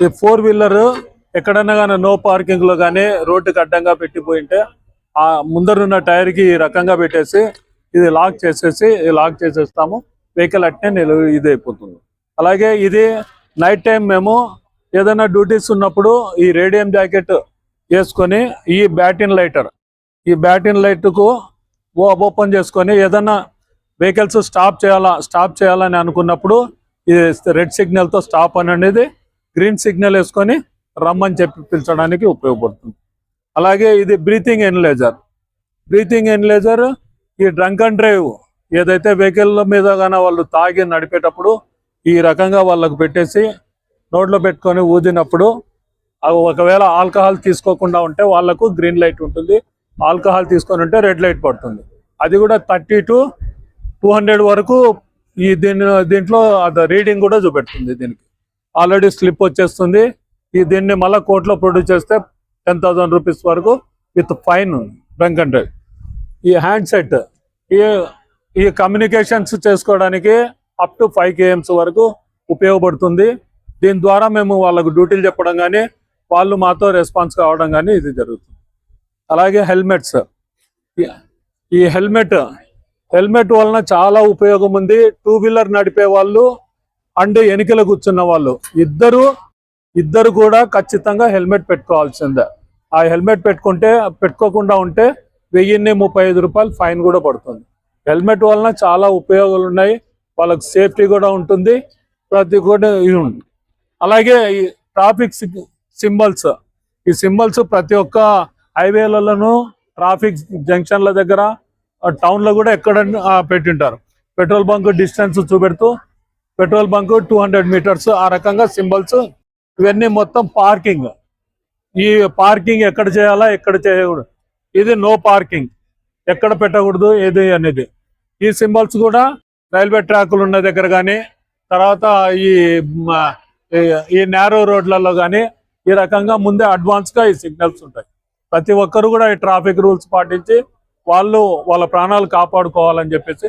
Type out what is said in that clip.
ఈ four wheeler ఎక్కడన్నా కానీ నో పార్కింగ్లో కానీ రోడ్డుకి అడ్డంగా పెట్టిపోయింటే ఆ ముందరున్న టైర్కి ఈ రకంగా పెట్టేసి ఇది లాక్ చేసేసి లాక్ చేసేస్తాము. వెహికల్ అట్నే నిలువ ఇది అయిపోతుంది అలాగే ఇది నైట్ టైం మేము ఏదైనా డ్యూటీస్ ఉన్నప్పుడు ఈ రేడియం జాకెట్ వేసుకొని ఈ బ్యాటిన్ లైటర్ ఈ బ్యాటిన్ లైట్కు ఓపెన్ చేసుకొని ఏదైనా వెహికల్స్ స్టాప్ చేయాలా స్టాప్ చేయాలని అనుకున్నప్పుడు ఇది రెడ్ సిగ్నల్తో స్టాప్ అని అనేది గ్రీన్ సిగ్నల్ వేసుకొని రమ్మని చెప్పి పిలిచడానికి ఉపయోగపడుతుంది. అలాగే ఇది బ్రీతింగ్ ఎన్లేజర్. బ్రీతింగ్ ఎన్లేజర్ ఈ డ్రంక్ అండ్ డ్రైవ్ ఏదైతే వెహికల్ మీద కానీ వాళ్ళు తాగి నడిపేటప్పుడు ఈ రకంగా వాళ్ళకు పెట్టేసి నోట్లో పెట్టుకొని ఊదినప్పుడు అవి ఒకవేళ ఆల్కహాల్ తీసుకోకుండా ఉంటే వాళ్ళకు గ్రీన్ లైట్ ఉంటుంది. ఆల్కహాల్ తీసుకొని ఉంటే రెడ్ లైట్ పడుతుంది. అది కూడా థర్టీ టు టూ హండ్రెడ్ వరకు ఈ దీని దీంట్లో అది రీడింగ్ కూడా చూపెడుతుంది దీనికి. ఆల్రెడీ స్లిప్ వచ్చేస్తుంది. ఈ దీన్ని మళ్ళీ కోర్టులో ప్రొడ్యూస్ చేస్తే టెన్ థౌసండ్ రూపీస్ వరకు with fine drunk and drive. ఈ హ్యాండ్ సెట్ ఈ ఈ కమ్యూనికేషన్స్ చేసుకోవడానికి అప్ టు ఫైవ్ కేఎమ్స్ వరకు ఉపయోగపడుతుంది. దీని ద్వారా మేము వాళ్ళకు డ్యూటీలు చెప్పడం కానీ వాళ్ళు మాతో రెస్పాన్స్ కావడం కానీ ఇది జరుగుతుంది. అలాగే హెల్మెట్స్. ఈ హెల్మెట్ హెల్మెట్ వలన చాలా ఉపయోగం ఉంది. టూ వీలర్ నడిపే వాళ్ళు అండ్ ఎన్నికల కూర్చున్న వాళ్ళు. ఇద్దరు ఇద్దరు కూడా ఖచ్చితంగా హెల్మెట్ పెట్టుకోవాల్సిందే. ఆ హెల్మెట్ పెట్టుకుంటే పెట్టుకోకుండా ఉంటే వెయ్యిన్ని ముప్పై ఐదు రూపాయలు ఫైన్ కూడా పడుతుంది. హెల్మెట్ వలన చాలా ఉపయోగాలు ఉన్నాయి. వాళ్ళకి సేఫ్టీ కూడా ఉంటుంది. ప్రతి కూడా ఇది ఉంది అలాగే ఈ ట్రాఫిక్ సింబల్స్. ఈ సింబల్స్ ప్రతి ఒక్క హైవేలలోనూ ట్రాఫిక్ జంక్షన్ల దగ్గర టౌన్లో కూడా ఎక్కడ పెట్టింటారు. Petrol bunk distance చూపెడుతూ petrol bunk two hundred metres ఆ రకంగా సింబల్స్ ఇవన్నీ మొత్తం పార్కింగ్. ఈ పార్కింగ్ ఎక్కడ చేయాలా ఎక్కడ చేయకూడదు. ఇది నో పార్కింగ్. ఎక్కడ పెట్టకూడదు ఏది అనేది. ఈ సింబల్స్ కూడా రైల్వే ట్రాకులు ఉన్న దగ్గర కానీ తర్వాత ఈ ఈ- నేరో రోడ్లలో కానీ ఈ రకంగా ముందే అడ్వాన్స్గా ఈ సిగ్నల్స్ ఉంటాయి. ప్రతి ఒక్కరు కూడా ఈ ట్రాఫిక్ రూల్స్ పాటించి వాళ్ళు వాళ్ళ ప్రాణాలు కాపాడుకోవాలని చెప్పేసి